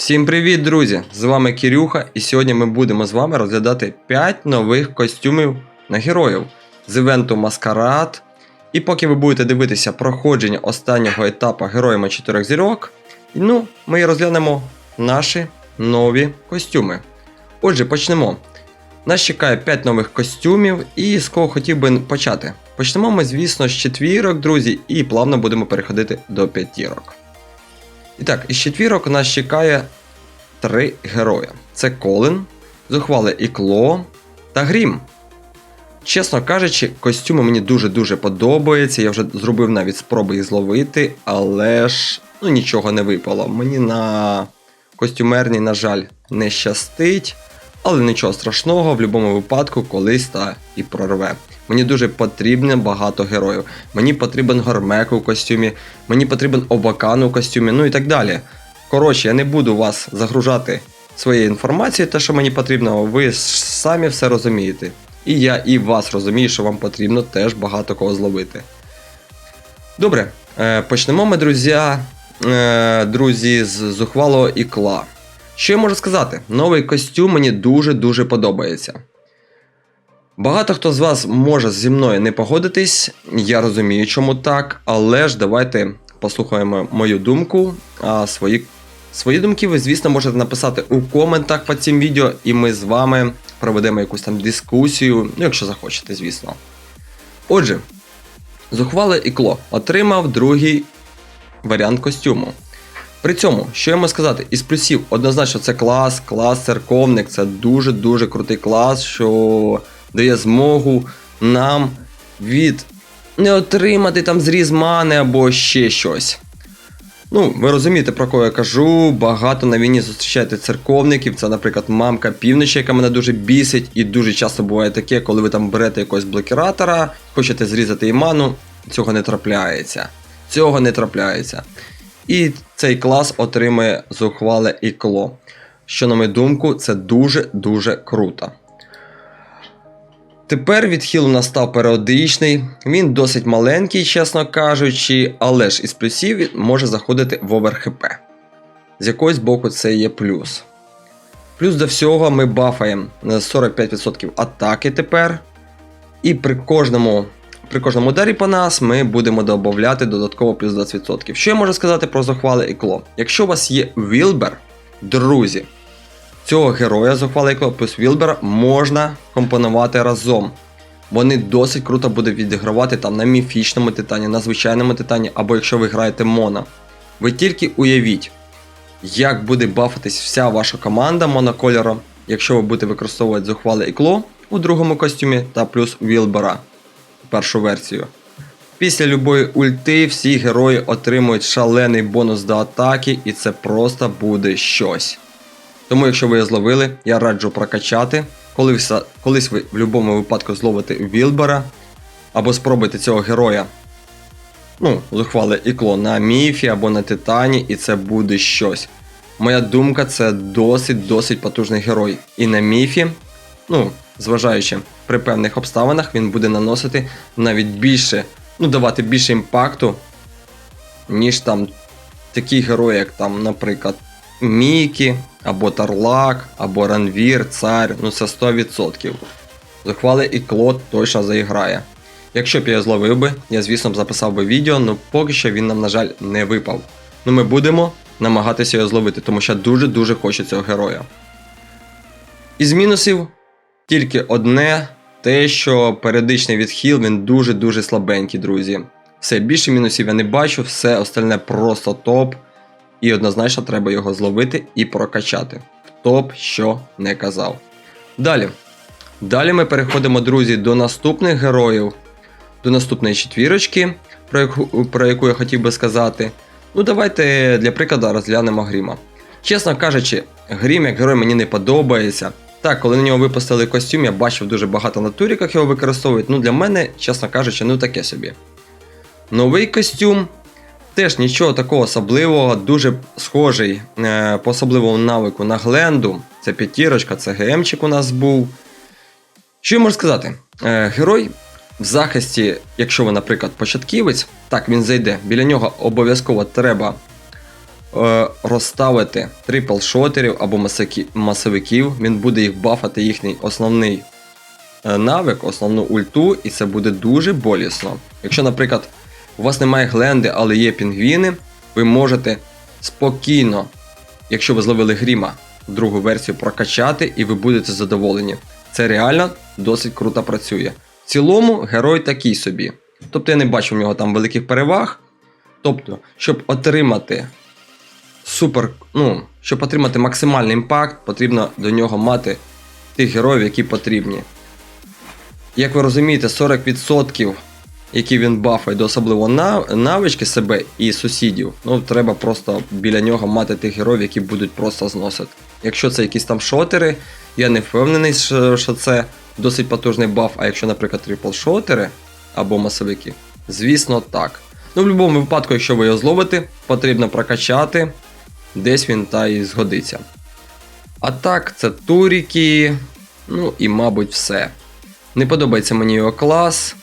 Всім привіт, друзі! З вами Кирюха, і сьогодні ми будемо з вами розглядати 5 нових костюмів на героїв з івенту Маскарад. І поки ви будете дивитися проходження останнього етапу героями 4 зірок, ну, ми розглянемо наші нові костюми. Отже, почнемо. Нас чекає 5 нових костюмів, і з кого хотів би почати. Почнемо ми, звісно, з четвірок, друзі, і плавно будемо переходити до п'ятірок. І так, із четвірок нас чекає три героя: це Колин, Зухвале Ікло та Грім. Чесно кажучи, костюми мені дуже-дуже подобаються. Я вже зробив навіть спроби їх зловити, але ж ну, нічого не випало. Мені на костюмерні, на жаль, не щастить, але нічого страшного, в будь-якому випадку колись та і прорве. Мені дуже потрібно багато героїв. Мені потрібен Гормек у костюмі, мені потрібен Обакан у костюмі, ну і так далі. Коротше, я не буду вас загружати своєю інформацією, те, що мені потрібно, ви самі все розумієте. І я і вас розумію, що вам потрібно теж багато кого зловити. Добре, е, почнемо ми, друзі, е, друзі, з зухвалого ікла. Що я можу сказати? Новий костюм мені дуже-дуже подобається. Багато хто з вас може зі мною не погодитись, я розумію, чому так, але ж давайте послухаємо мою думку. А свої, свої думки ви, звісно, можете написати у коментах під цим відео, і ми з вами проведемо якусь там дискусію, ну якщо захочете, звісно. Отже, зухвале ікло отримав другий варіант костюму. При цьому, що я можу сказати, із плюсів, однозначно, це клас, клас церковник, це дуже-дуже крутий клас, що дає змогу нам від не отримати там зріз мани або ще щось. Ну, ви розумієте, про кого я кажу. Багато на війні зустрічаєте церковників. Це, наприклад, мамка півночі, яка мене дуже бісить, і дуже часто буває таке, коли ви там берете якогось блокіратора, хочете зрізати їй ману, цього не трапляється. Цього не трапляється. І цей клас отримує зухвале ікло. Що, на мою думку, це дуже-дуже круто. Тепер відхил у нас став періодичний, він досить маленький, чесно кажучи, але ж із плюсів він може заходити в овер ХП. З якогось боку це є плюс. Плюс до всього ми бафаємо 45% атаки тепер. І при кожному при кожному ударі по нас ми будемо додати додатково плюс 20%. Що я можу сказати про зухвале ікло? Якщо у вас є Вілбер, друзі, цього героя зухвале ікло плюс Вілбера можна компонувати разом. Вони досить круто будуть відігравати там на міфічному титані, на звичайному титані, або якщо ви граєте Мона. Ви тільки уявіть, як буде бафатись вся ваша команда монокольором, якщо ви будете використовувати зухвале ікло у другому костюмі та плюс Вілбера першу версію. Після любої ульти всі герої отримують шалений бонус до атаки, і це просто буде щось. Тому, якщо ви його зловили, я раджу прокачати. Колись, колись ви в будь-якому випадку зловите Вілбера, або спробуйте цього героя. Ну, зухвали ікло на міфі або на Титані, і це буде щось. Моя думка, це досить-досить потужний герой. І на міфі, ну, зважаючи при певних обставинах, він буде наносити навіть більше, ну, давати більше імпакту, ніж там такі герої, як там, наприклад, Мікі, або Тарлак, або Ранвір, Цар, ну це 100%. Зухвали і Клод точно заіграє. Якщо б я зловив би, я звісно б записав би відео, але поки що він нам, на жаль, не випав. Ну ми будемо намагатися його зловити, тому що дуже-дуже хочу цього героя. Із мінусів тільки одне, те, що періодичний відхил він дуже-дуже слабенький, друзі. Все, більше мінусів я не бачу, все остальне просто топ. І однозначно треба його зловити і прокачати. Хто б що не казав. Далі. Далі ми переходимо, друзі, до наступних героїв, до наступної четвірочки, про яку, про яку я хотів би сказати. Ну, давайте для прикладу розглянемо Гріма. Чесно кажучи, Грім як герой мені не подобається. Так, коли на нього випустили костюм, я бачив дуже багато на туріках його використовують. Ну, для мене, чесно кажучи, ну таке собі. Новий костюм. Теж нічого такого особливого, дуже схожий е, по особливому навику на Гленду. Це п'ятірочка, це ГМчик у нас був. Що я можу сказати? Е, герой в захисті, якщо ви, наприклад, початківець, так він зайде, біля нього обов'язково треба розставити трипл шотерів або масовиків, він буде їх бафати їхній основний е, навик, основну ульту, і це буде дуже болісно. Якщо, наприклад, у вас немає гленди, але є пінгвіни, ви можете спокійно, якщо ви зловили гріма, другу версію прокачати, і ви будете задоволені. Це реально досить круто працює. В цілому герой такий собі. Тобто я не бачу в нього там великих переваг. Тобто, щоб отримати супер, ну, щоб отримати максимальний імпакт, потрібно до нього мати тих героїв, які потрібні. Як ви розумієте, 40%, які він бафає до особливо навички себе і сусідів, ну треба просто біля нього мати тих героїв, які будуть просто зносити. Якщо це якісь там шотери, я не впевнений, що, це досить потужний баф, а якщо, наприклад, трипл шотери або масовики, звісно, так. Ну, в будь-якому випадку, якщо ви його зловите, потрібно прокачати, десь він та і згодиться. А так, це туріки, ну і, мабуть, все. Не подобається мені його клас.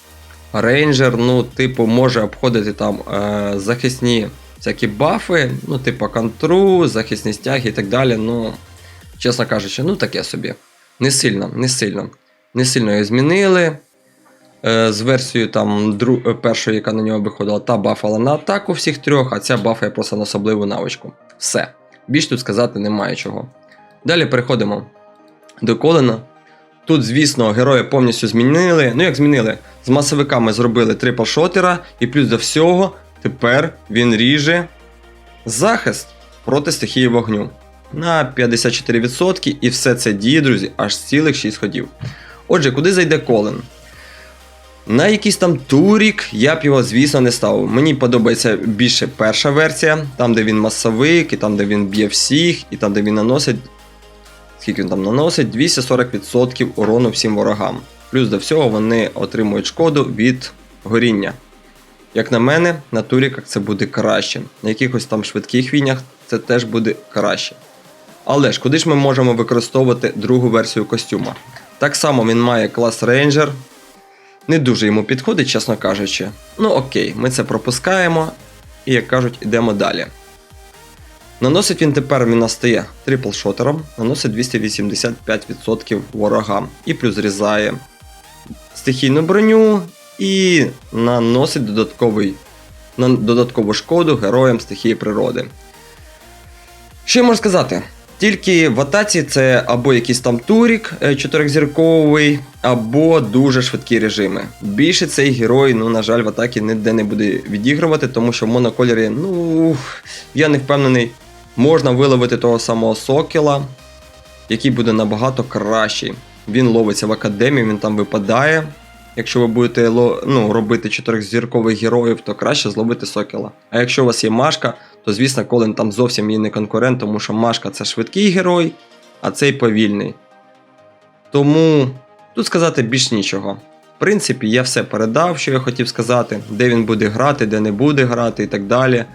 Рейнджер, ну, типу, може обходити там е, захисні всякі бафи, ну, типу контру, захисні стяги і так далі. Ну, чесно кажучи, ну таке собі. Не сильно, не сильно. Не сильно його змінили. Е, з версією там дру... першої, яка на нього виходила, та бафала на атаку всіх трьох, а ця бафає просто на особливу навичку. Все. Більш тут сказати немає чого. Далі переходимо до Колена. Тут, звісно, героя повністю змінили. Ну, як змінили? З масовиками зробили трипл шотера, і плюс до всього, тепер він ріже захист проти стихії вогню на 54%, і все це діє, друзі, аж цілих 6 ходів. Отже, куди зайде Колен? На якийсь там турік я б його, звісно, не ставив. Мені подобається більше перша версія, там, де він масовик, і там, де він б'є всіх, і там, де він наносить. Скільки він там наносить? 240% урону всім ворогам. Плюс до всього вони отримують шкоду від горіння. Як на мене, на туріках це буде краще. На якихось там швидких війнях це теж буде краще. Але ж куди ж ми можемо використовувати другу версію костюма? Так само він має клас рейнджер. Не дуже йому підходить, чесно кажучи. Ну окей, ми це пропускаємо і, як кажуть, йдемо далі. Наносить він тепер він настає трипл шотером, наносить 285% ворогам і плюс стихійну броню і наносить додатковий, додаткову шкоду героям стихії природи. Що я можу сказати? Тільки в атаці це або якийсь там турік е, чотирьохзірковий, або дуже швидкі режими. Більше цей герой, ну, на жаль, в атакі ніде не буде відігрувати, тому що в монокольорі, ну, я не впевнений, можна виловити того самого сокіла, який буде набагато кращий. Він ловиться в академії, він там випадає. Якщо ви будете ну, робити чотирьохзіркових героїв, то краще зловити сокіла. А якщо у вас є Машка, то звісно, Колен там зовсім їй не конкурент, тому що Машка це швидкий герой, а цей повільний. Тому тут сказати більш нічого. В принципі, я все передав, що я хотів сказати, де він буде грати, де не буде грати і так далі.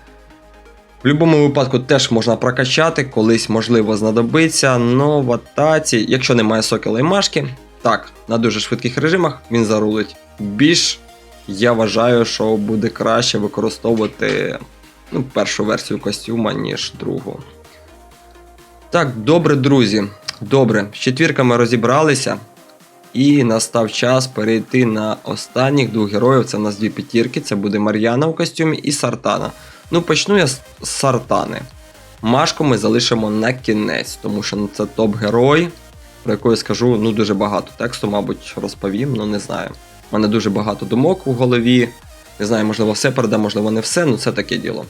В будь-якому випадку теж можна прокачати, колись можливо знадобиться, але в атаці, якщо немає сокола і машки, так, на дуже швидких режимах він зарулить. Більш я вважаю, що буде краще використовувати ну, першу версію костюма, ніж другу. Так, добре, друзі. Добре, з четвірками розібралися. І настав час перейти на останніх двох героїв. Це в нас дві п'ятірки. Це буде Мар'яна в костюмі і Сартана. Ну, почну я з Сартани. Машку ми залишимо на кінець, тому що це топ-герой, про якого я скажу ну, дуже багато тексту, мабуть, розповім, ну не знаю. У мене дуже багато думок у голові. Не знаю, можливо, все передам, можливо, не все, ну це таке діло.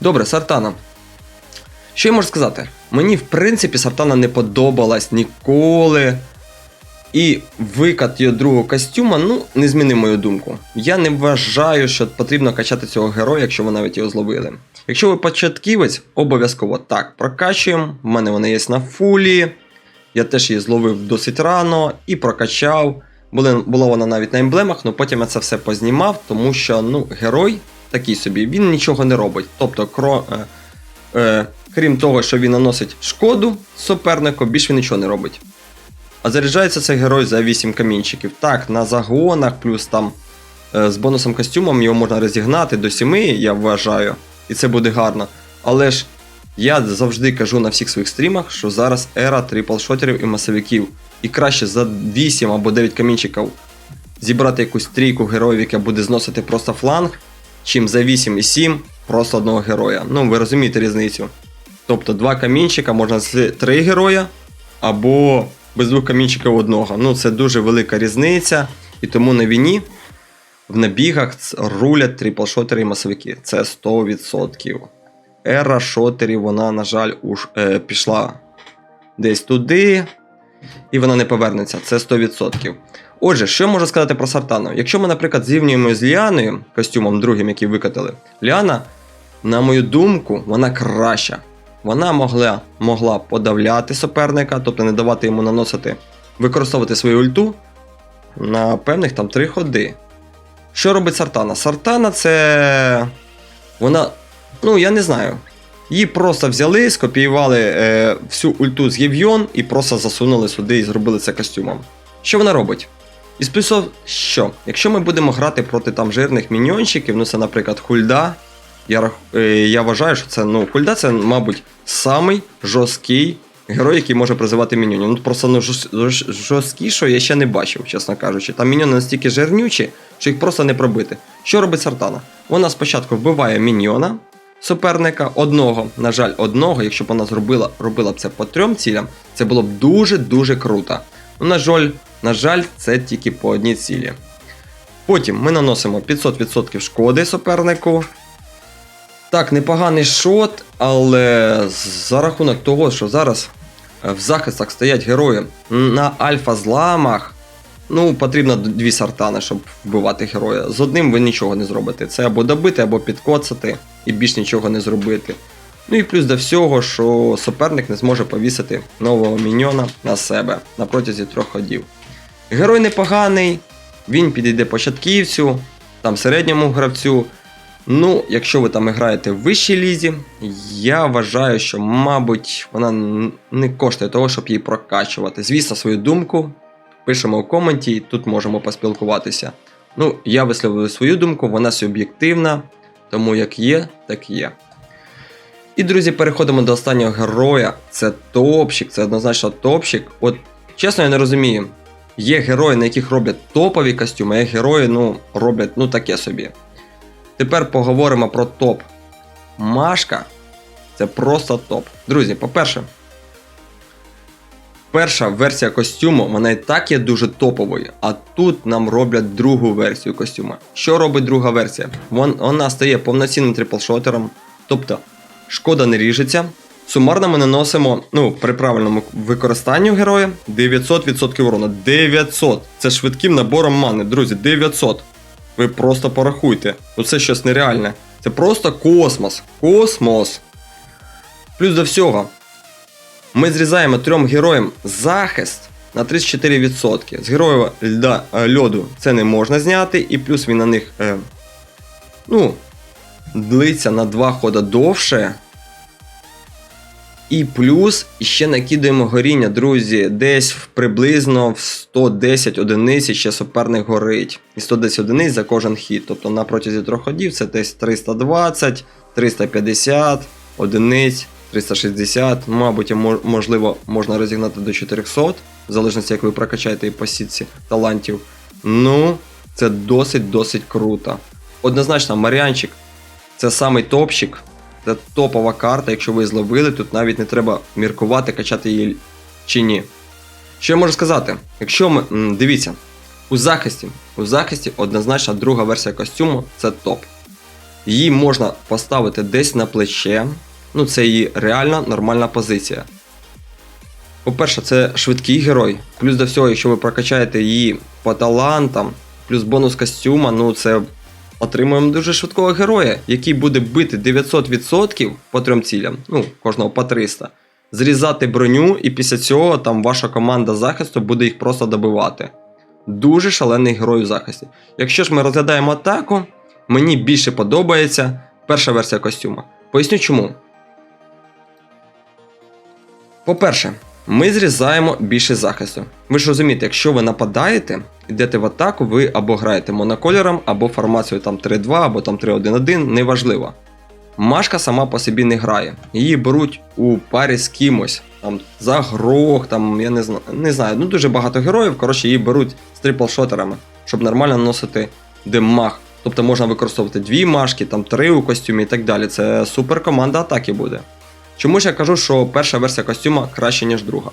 Добре, Сартана. Що я можу сказати? Мені, в принципі, Сартана не подобалась ніколи. І викат його другого костюма, ну, не змінив мою думку. Я не вважаю, що потрібно качати цього героя, якщо ви навіть його зловили. Якщо ви початківець, обов'язково так прокачуємо. В мене вона є на фулі. Я теж її зловив досить рано і прокачав. Була вона навіть на емблемах, але потім я це все познімав, тому що ну, герой такий собі, він нічого не робить. Тобто, кро, е, е, крім того, що він наносить шкоду супернику, більш він нічого не робить. А заряджається цей герой за 8 камінчиків. Так, на загонах, плюс там е, з бонусом костюмом його можна розігнати до 7, я вважаю, і це буде гарно. Але ж Я завжди кажу на всіх своїх стрімах, що зараз ера трипл-шотерів і масовиків. І краще за 8 або 9 камінчиків зібрати якусь трійку героїв, яка буде зносити просто фланг, чим за 8 і 7 просто одного героя. Ну, ви розумієте різницю. Тобто два камінчика можна з 3 героя, або без двох камінчиків одного. Ну, це дуже велика різниця. І тому на війні в набігах рулять трипл-шотери і масовики. Це 100%. Ера шотерів, вона, на жаль, уж, е, пішла десь туди, і вона не повернеться. Це 100%. Отже, що можу сказати про Сартану? Якщо ми, наприклад, зрівнюємо з Ліаною, костюмом другим, який викатали, Ліана, на мою думку, вона краща. Вона могла, могла подавляти суперника, тобто не давати йому наносити, використовувати свою ульту на певних там три ходи. Що робить Сартана? Сартана це. Вона. Ну, я не знаю. Її просто взяли, скопіювали е, всю ульту з Євйон і просто засунули сюди і зробили це костюмом. Що вона робить? Із плюсов, що? Якщо ми будемо грати проти там жирних міньйончиків, ну це, наприклад, Хульда. Я, е, я вважаю, що це ну, Хульда це, мабуть, самий жорсткий герой, який може призивати міньйонів. Ну просто ну, жорст- жорст- жорсткішого я ще не бачив, чесно кажучи. Там міньйони настільки жирнючі, що їх просто не пробити. Що робить Сартана? Вона спочатку вбиває міньйона суперника одного, на жаль, одного, якщо б вона зробила, робила б це по трьом цілям, це було б дуже-дуже круто. Ну, на жаль, на жаль, це тільки по одній цілі. Потім ми наносимо 500% шкоди супернику. Так, непоганий шот, але за рахунок того, що зараз е, в захистах стоять герої на альфа-зламах, ну, потрібно дві сартани, щоб вбивати героя. З одним ви нічого не зробите. Це або добити, або підкоцати, і більш нічого не зробити. Ну і плюс до всього, що суперник не зможе повісити нового міньйона на себе на протязі трьох ходів. Герой непоганий, він підійде початківцю, там середньому гравцю. Ну, якщо ви там граєте в вищій лізі, я вважаю, що, мабуть, вона не коштує того, щоб її прокачувати. Звісно, свою думку пишемо у коменті, і тут можемо поспілкуватися. Ну, я висловлюю свою думку, вона суб'єктивна, тому як є, так є. І, друзі, переходимо до останнього героя. Це топчик, це однозначно топчик. От, чесно, я не розумію. Є герої, на яких роблять топові костюми, а герої, ну, роблять ну таке собі. Тепер поговоримо про топ. Машка це просто топ. Друзі, по-перше, перша версія костюму, вона і так є дуже топовою, а тут нам роблять другу версію костюма. Що робить друга версія? Вон, вона стає повноцінним триплшотером, тобто шкода не ріжеться. Сумарно ми наносимо, ну, при правильному використанні героя 900% урона. 900! Це швидким набором мани, друзі, 900. Ви просто порахуйте. Ну це щось нереальне. Це просто космос. Космос. Плюс до всього. Ми зрізаємо трьом героям захист на 34%. З героїв льда, е, льоду це не можна зняти, і плюс він на них. Е, ну, длиться на 2 хода довше. І плюс ще накидаємо горіння, друзі, десь приблизно в 110 одиниць ще суперник горить. І 110 одиниць за кожен хід. Тобто на протязі трьох ходів це десь 320, 350 одиниць, 360. Мабуть, можливо, можна розігнати до 400, в залежності, як ви прокачаєте і по сітці талантів. Ну, це досить-досить круто. Однозначно, Маріанчик це самий топчик. Це топова карта, якщо ви зловили, тут навіть не треба міркувати, качати її чи ні. Що я можу сказати? Якщо ми. Дивіться, у захисті, у захисті однозначно друга версія костюму це топ. Її можна поставити десь на плече. Ну, це її реальна нормальна позиція. По-перше, це швидкий герой. Плюс до всього, якщо ви прокачаєте її по талантам, плюс бонус костюма, ну це отримуємо дуже швидкого героя, який буде бити 900% по трьом цілям, ну, кожного по 300. Зрізати броню, і після цього там ваша команда захисту буде їх просто добивати. Дуже шалений герой у захисті. Якщо ж ми розглядаємо атаку, мені більше подобається перша версія костюма. Поясню чому. По-перше, ми зрізаємо більше захисту. Ви ж розумієте, якщо ви нападаєте, йдете в атаку, ви або граєте монокольором, або формацією там 3-2, або там 3-1-1, неважливо. Машка сама по собі не грає. Її беруть у парі з кимось. Там за грох, там я не знаю, не знаю. Ну дуже багато героїв. Коротше, її беруть з трипл-шотерами, щоб нормально наносити демаг. Тобто можна використовувати дві машки, там три у костюмі і так далі. Це супер команда атаки буде. Чому ж я кажу, що перша версія костюма краще, ніж друга?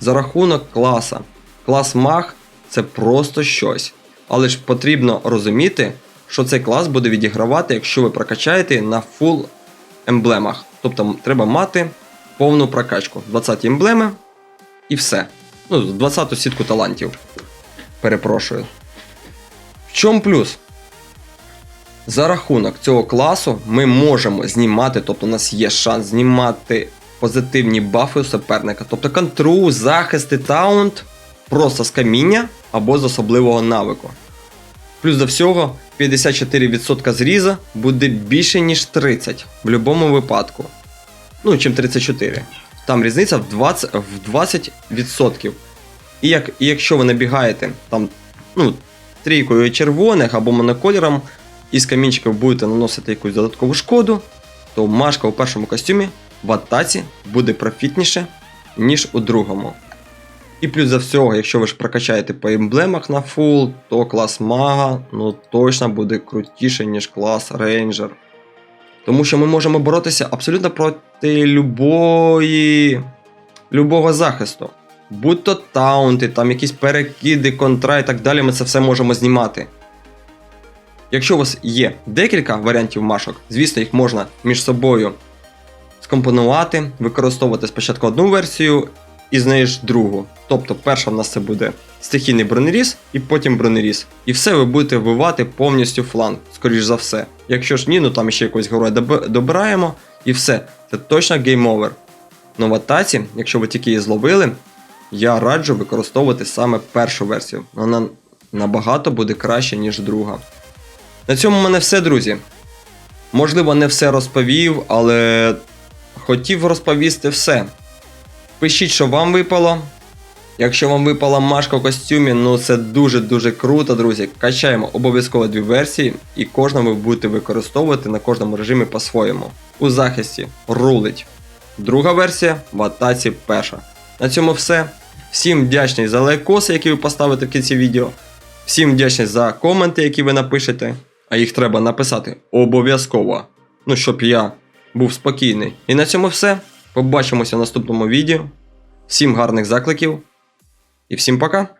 За рахунок класа. Клас маг це просто щось. Але ж потрібно розуміти, що цей клас буде відігравати, якщо ви прокачаєте на фул емблемах. Тобто треба мати повну прокачку. 20 емблеми і все. Ну, 20 сітку талантів. Перепрошую. В чому плюс? За рахунок цього класу ми можемо знімати, тобто у нас є шанс знімати позитивні бафи у суперника. Тобто контру, захист і таунт просто з каміння або з особливого навику. Плюс до всього 54% зріза буде більше, ніж 30 в будь-якому випадку. Ну, чим 34. Там різниця в 20%. В 20%. І, як, і якщо ви набігаєте там, ну, трійкою червоних або монокольором, із камінчиків будете наносити якусь додаткову шкоду, то машка у першому костюмі в атаці буде профітніше, ніж у другому. І плюс за всього, якщо ви ж прокачаєте по емблемах на фул, то клас мага ну точно буде крутіше, ніж клас рейнджер. Тому що ми можемо боротися абсолютно проти любої, любого захисту. Будь то таунти, там якісь перекиди, контра і так далі, ми це все можемо знімати. Якщо у вас є декілька варіантів машок, звісно, їх можна між собою скомпонувати, використовувати спочатку одну версію і з неї ж другу. Тобто, перша в нас це буде стихійний бронеріз і потім бронеріз. І все ви будете вбивати повністю фланг, скоріш за все. Якщо ж ні, ну там ще якогось героя добираємо, і все. Це точно гейм овер. Но в атаці, якщо ви тільки її зловили, я раджу використовувати саме першу версію. Вона набагато буде краще, ніж друга. На цьому в мене все, друзі. Можливо, не все розповів, але хотів розповісти все. Пишіть, що вам випало. Якщо вам випала машка в костюмі, ну це дуже-дуже круто, друзі. Качаємо обов'язково дві версії, і кожну ви будете використовувати на кожному режимі по-своєму. У захисті рулить. Друга версія в атаці перша. На цьому все. Всім вдячний за лайкоси, які ви поставите в кінці відео. Всім вдячний за коменти, які ви напишете. А їх треба написати обов'язково. Ну, щоб я був спокійний. І на цьому все. Побачимося в наступному відео. Всім гарних закликів і всім пока!